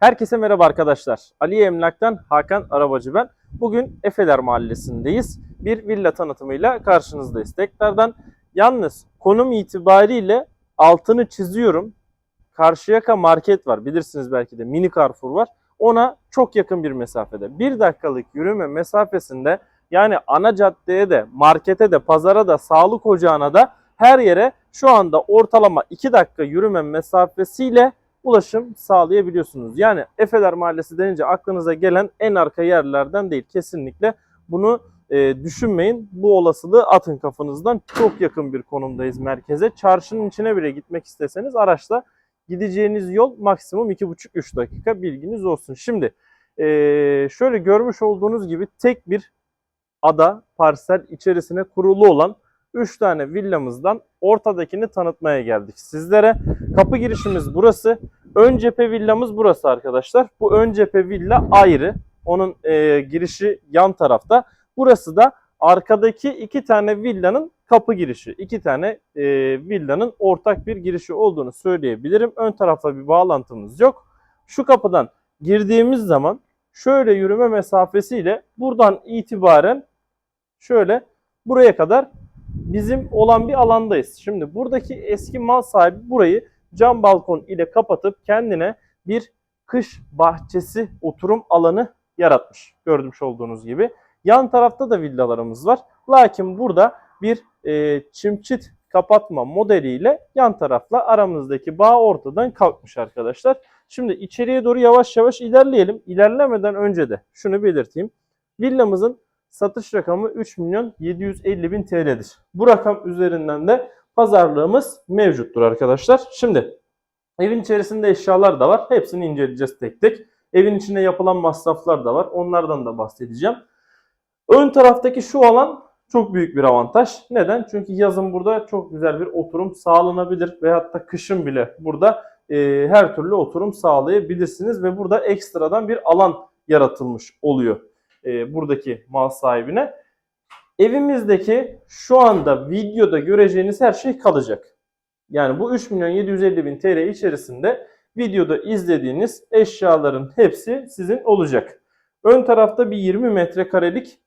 Herkese merhaba arkadaşlar. Ali Emlak'tan Hakan Arabacı ben. Bugün Efeler Mahallesi'ndeyiz. Bir villa tanıtımıyla karşınızdayız. Tekrardan yalnız konum itibariyle altını çiziyorum. Karşıyaka market var. Bilirsiniz belki de mini Carrefour var. Ona çok yakın bir mesafede. Bir dakikalık yürüme mesafesinde yani ana caddeye de, markete de, pazara da, sağlık ocağına da her yere şu anda ortalama 2 dakika yürüme mesafesiyle ulaşım sağlayabiliyorsunuz. Yani Efeler Mahallesi denince aklınıza gelen en arka yerlerden değil. Kesinlikle bunu e, düşünmeyin. Bu olasılığı atın kafanızdan. Çok yakın bir konumdayız merkeze. Çarşının içine bile gitmek isteseniz araçla gideceğiniz yol maksimum 2,5-3 dakika bilginiz olsun. Şimdi e, şöyle görmüş olduğunuz gibi tek bir ada parsel içerisine kurulu olan 3 tane villamızdan ortadakini tanıtmaya geldik sizlere. Kapı girişimiz burası. Ön cephe villamız burası arkadaşlar. Bu ön cephe villa ayrı. Onun e, girişi yan tarafta. Burası da arkadaki iki tane villanın kapı girişi. İki tane e, villanın ortak bir girişi olduğunu söyleyebilirim. Ön tarafta bir bağlantımız yok. Şu kapıdan girdiğimiz zaman şöyle yürüme mesafesiyle buradan itibaren şöyle buraya kadar bizim olan bir alandayız. Şimdi buradaki eski mal sahibi burayı cam balkon ile kapatıp kendine bir kış bahçesi oturum alanı yaratmış. Görmüş olduğunuz gibi. Yan tarafta da villalarımız var. Lakin burada bir e, çimçit kapatma modeliyle yan tarafla aramızdaki bağ ortadan kalkmış arkadaşlar. Şimdi içeriye doğru yavaş yavaş ilerleyelim. İlerlemeden önce de şunu belirteyim. Villamızın satış rakamı 3 milyon 750 bin TL'dir. Bu rakam üzerinden de pazarlığımız mevcuttur arkadaşlar. Şimdi evin içerisinde eşyalar da var. Hepsini inceleyeceğiz tek tek. Evin içinde yapılan masraflar da var. Onlardan da bahsedeceğim. Ön taraftaki şu alan çok büyük bir avantaj. Neden? Çünkü yazın burada çok güzel bir oturum sağlanabilir. Veyahut da kışın bile burada e, her türlü oturum sağlayabilirsiniz. Ve burada ekstradan bir alan yaratılmış oluyor e, buradaki mal sahibine. Evimizdeki şu anda videoda göreceğiniz her şey kalacak. Yani bu 3 milyon 750 bin TL içerisinde videoda izlediğiniz eşyaların hepsi sizin olacak. Ön tarafta bir 20 metrekarelik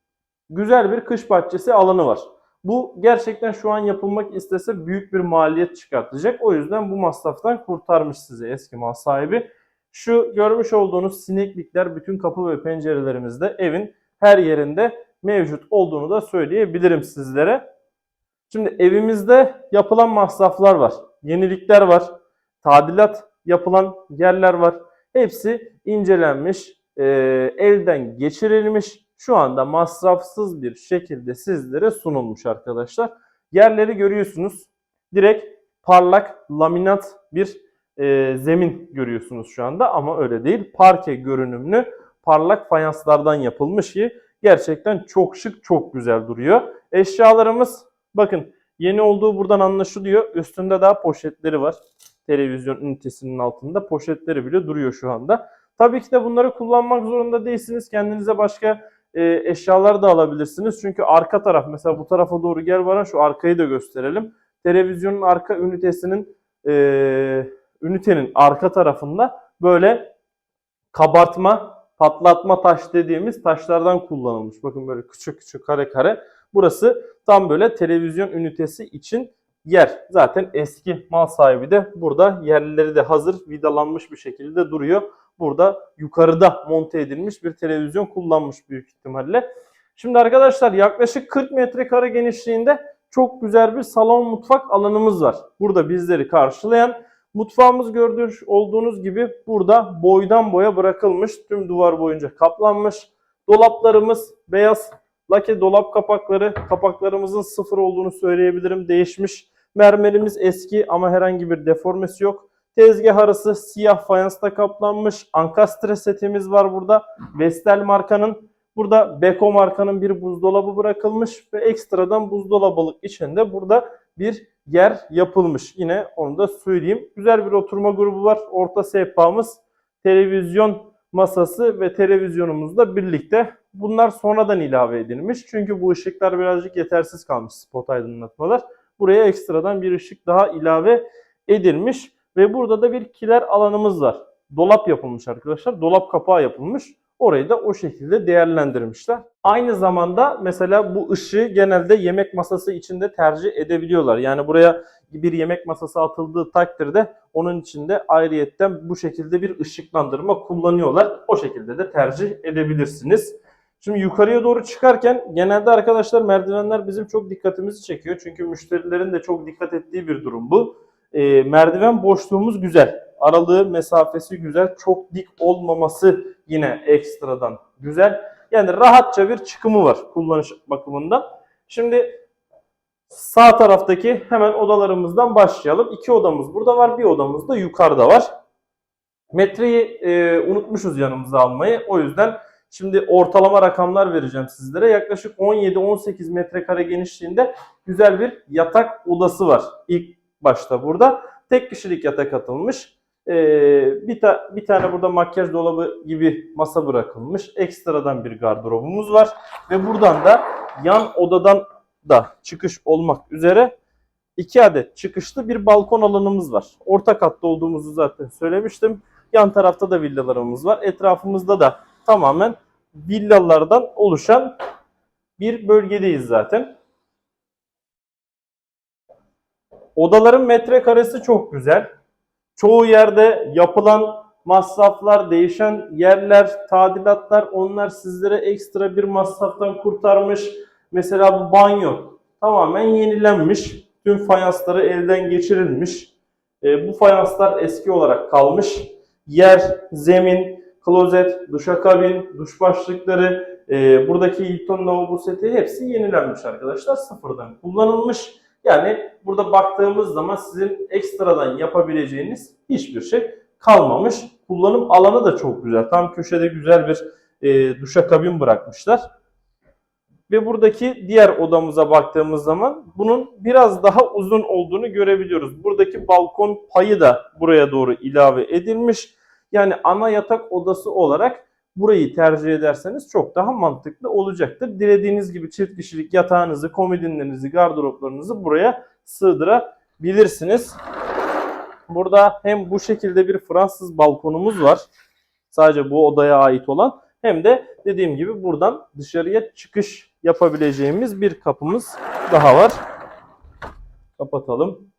güzel bir kış bahçesi alanı var. Bu gerçekten şu an yapılmak istese büyük bir maliyet çıkartacak. O yüzden bu masraftan kurtarmış sizi eski mal sahibi. Şu görmüş olduğunuz sineklikler bütün kapı ve pencerelerimizde evin her yerinde mevcut olduğunu da söyleyebilirim sizlere. Şimdi evimizde yapılan masraflar var. Yenilikler var. Tadilat yapılan yerler var. Hepsi incelenmiş, e, elden geçirilmiş. Şu anda masrafsız bir şekilde sizlere sunulmuş arkadaşlar. Yerleri görüyorsunuz. Direkt parlak laminat bir e, zemin görüyorsunuz şu anda ama öyle değil. Parke görünümlü parlak fayanslardan yapılmış ki gerçekten çok şık, çok güzel duruyor. Eşyalarımız bakın yeni olduğu buradan anlaşılıyor. Üstünde daha poşetleri var. Televizyon ünitesinin altında poşetleri bile duruyor şu anda. Tabii ki de bunları kullanmak zorunda değilsiniz. Kendinize başka e, eşyalar da alabilirsiniz. Çünkü arka taraf mesela bu tarafa doğru gel bana şu arkayı da gösterelim. Televizyonun arka ünitesinin e, ünitenin arka tarafında böyle kabartma, patlatma taş dediğimiz taşlardan kullanılmış. Bakın böyle küçük küçük kare kare. Burası tam böyle televizyon ünitesi için yer. Zaten eski mal sahibi de burada yerleri de hazır vidalanmış bir şekilde duruyor. Burada yukarıda monte edilmiş bir televizyon kullanmış büyük ihtimalle. Şimdi arkadaşlar yaklaşık 40 metrekare genişliğinde çok güzel bir salon mutfak alanımız var. Burada bizleri karşılayan Mutfağımız gördüğünüz olduğunuz gibi burada boydan boya bırakılmış. Tüm duvar boyunca kaplanmış. Dolaplarımız beyaz lake dolap kapakları. Kapaklarımızın sıfır olduğunu söyleyebilirim. Değişmiş. Mermerimiz eski ama herhangi bir deformesi yok. Tezgah arası siyah fayansla kaplanmış. Ankastre setimiz var burada. Vestel markanın. Burada Beko markanın bir buzdolabı bırakılmış ve ekstradan buzdolabılık içinde burada bir yer yapılmış. Yine onu da söyleyeyim. Güzel bir oturma grubu var. Orta sehpamız, televizyon masası ve televizyonumuzla birlikte. Bunlar sonradan ilave edilmiş. Çünkü bu ışıklar birazcık yetersiz kalmış spot aydınlatmalar. Buraya ekstradan bir ışık daha ilave edilmiş. Ve burada da bir kiler alanımız var. dolap yapılmış arkadaşlar. Dolap kapağı yapılmış. Orayı da o şekilde değerlendirmişler. Aynı zamanda mesela bu ışığı genelde yemek masası içinde tercih edebiliyorlar. Yani buraya bir yemek masası atıldığı takdirde onun içinde ayrıyetten bu şekilde bir ışıklandırma kullanıyorlar. O şekilde de tercih edebilirsiniz. Şimdi yukarıya doğru çıkarken genelde arkadaşlar merdivenler bizim çok dikkatimizi çekiyor. Çünkü müşterilerin de çok dikkat ettiği bir durum bu. Ee, merdiven boşluğumuz güzel. Aralığı, mesafesi güzel. Çok dik olmaması yine ekstradan güzel. Yani rahatça bir çıkımı var kullanış bakımından. Şimdi sağ taraftaki hemen odalarımızdan başlayalım. İki odamız burada var, bir odamız da yukarıda var. Metreyi e, unutmuşuz yanımıza almayı. O yüzden şimdi ortalama rakamlar vereceğim sizlere. Yaklaşık 17-18 metrekare genişliğinde güzel bir yatak odası var. İlk başta burada. Tek kişilik yatak atılmış. Ee, bir, ta- bir tane burada makyaj dolabı gibi masa bırakılmış. Ekstradan bir gardırobumuz var. Ve buradan da yan odadan da çıkış olmak üzere iki adet çıkışlı bir balkon alanımız var. Orta katta olduğumuzu zaten söylemiştim. Yan tarafta da villalarımız var. Etrafımızda da tamamen villalardan oluşan bir bölgedeyiz zaten. Odaların metrekaresi çok güzel. Çoğu yerde yapılan masraflar, değişen yerler, tadilatlar onlar sizlere ekstra bir masraftan kurtarmış. Mesela bu banyo tamamen yenilenmiş. Tüm fayansları elden geçirilmiş. E, bu fayanslar eski olarak kalmış. Yer, zemin, klozet, duşakabin, duş başlıkları, e, buradaki Hilton lavabo seti hepsi yenilenmiş arkadaşlar. Sıfırdan kullanılmış. Yani burada baktığımız zaman sizin ekstradan yapabileceğiniz hiçbir şey kalmamış. Kullanım alanı da çok güzel. Tam köşede güzel bir e, duşakabin bırakmışlar. Ve buradaki diğer odamıza baktığımız zaman bunun biraz daha uzun olduğunu görebiliyoruz. Buradaki balkon payı da buraya doğru ilave edilmiş. Yani ana yatak odası olarak burayı tercih ederseniz çok daha mantıklı olacaktır. Dilediğiniz gibi çift kişilik yatağınızı, komodinlerinizi, gardıroplarınızı buraya sığdırabilirsiniz. Burada hem bu şekilde bir Fransız balkonumuz var. Sadece bu odaya ait olan. Hem de dediğim gibi buradan dışarıya çıkış yapabileceğimiz bir kapımız daha var. Kapatalım.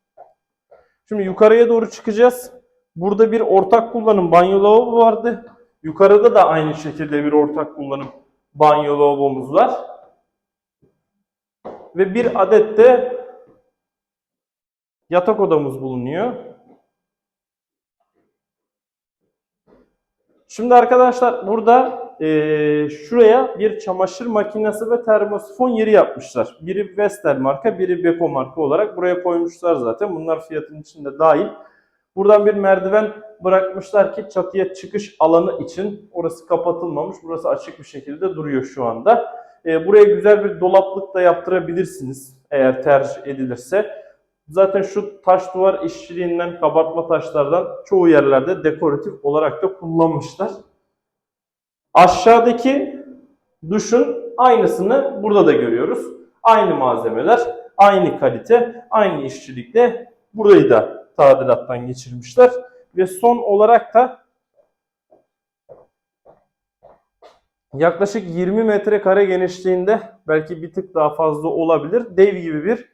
Şimdi yukarıya doğru çıkacağız. Burada bir ortak kullanım banyo lavabo vardı. Yukarıda da aynı şekilde bir ortak kullanım banyo lavabomuz var. Ve bir adet de yatak odamız bulunuyor. Şimdi arkadaşlar burada eee, şuraya bir çamaşır makinesi ve termosifon yeri yapmışlar. Biri Vestel marka, biri Beko marka olarak buraya koymuşlar zaten. Bunlar fiyatın içinde dahil. Buradan bir merdiven bırakmışlar ki çatıya çıkış alanı için. Orası kapatılmamış. Burası açık bir şekilde duruyor şu anda. Eee, buraya güzel bir dolaplık da yaptırabilirsiniz eğer tercih edilirse. Zaten şu taş duvar işçiliğinden, kabartma taşlardan çoğu yerlerde dekoratif olarak da kullanmışlar. Aşağıdaki duşun aynısını burada da görüyoruz. Aynı malzemeler, aynı kalite, aynı işçilikle burayı da tadilattan geçirmişler. Ve son olarak da yaklaşık 20 metrekare genişliğinde belki bir tık daha fazla olabilir. Dev gibi bir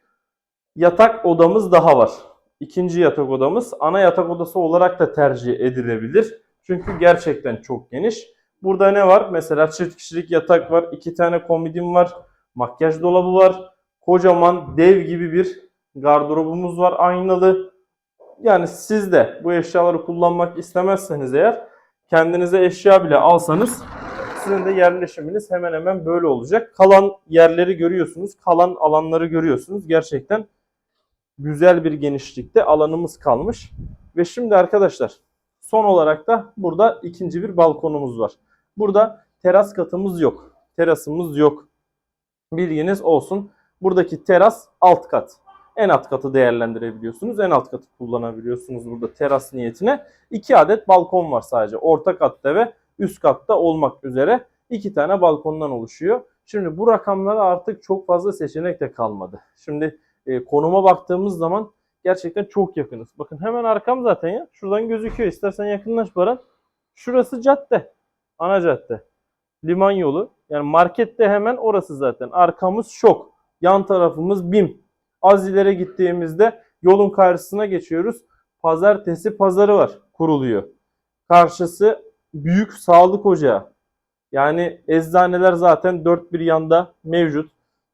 yatak odamız daha var. İkinci yatak odamız ana yatak odası olarak da tercih edilebilir. Çünkü gerçekten çok geniş. Burada ne var? Mesela çift kişilik yatak var, iki tane komodin var, makyaj dolabı var, kocaman dev gibi bir gardırobumuz var aynalı. Yani siz de bu eşyaları kullanmak istemezseniz eğer kendinize eşya bile alsanız sizin de yerleşiminiz hemen hemen böyle olacak. Kalan yerleri görüyorsunuz, kalan alanları görüyorsunuz. Gerçekten güzel bir genişlikte alanımız kalmış. Ve şimdi arkadaşlar son olarak da burada ikinci bir balkonumuz var. Burada teras katımız yok. Terasımız yok. Bilginiz olsun. Buradaki teras alt kat. En alt katı değerlendirebiliyorsunuz. En alt katı kullanabiliyorsunuz burada teras niyetine. İki adet balkon var sadece. Orta katta ve üst katta olmak üzere iki tane balkondan oluşuyor. Şimdi bu rakamlara artık çok fazla seçenek de kalmadı. Şimdi e, konuma baktığımız zaman gerçekten çok yakınız. Bakın hemen arkam zaten ya. Şuradan gözüküyor. İstersen yakınlaş Baran. Şurası cadde. Ana cadde. Liman yolu. Yani markette hemen orası zaten. Arkamız şok. Yan tarafımız BİM. Az ileri gittiğimizde yolun karşısına geçiyoruz. Pazartesi pazarı var. Kuruluyor. Karşısı büyük sağlık ocağı. Yani eczaneler zaten dört bir yanda mevcut.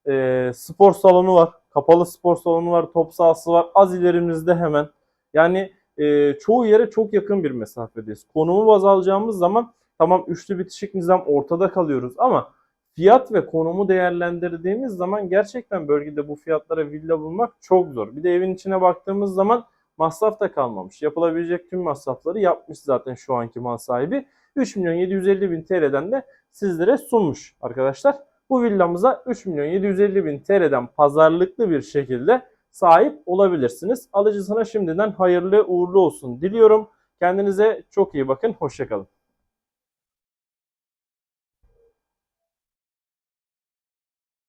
Ee, spor salonu var. Kapalı spor salonu var. Top sahası var. Az ilerimizde hemen. Yani e, çoğu yere çok yakın bir mesafedeyiz. Konumu baz alacağımız zaman tamam üçlü bitişik nizam ortada kalıyoruz ama fiyat ve konumu değerlendirdiğimiz zaman gerçekten bölgede bu fiyatlara villa bulmak çok zor. Bir de evin içine baktığımız zaman masraf da kalmamış. Yapılabilecek tüm masrafları yapmış zaten şu anki mal sahibi. 3 milyon 750 bin TL'den de sizlere sunmuş arkadaşlar. Bu villamıza 3 milyon 750 bin TL'den pazarlıklı bir şekilde sahip olabilirsiniz. Alıcısına şimdiden hayırlı uğurlu olsun diliyorum. Kendinize çok iyi bakın. Hoşçakalın.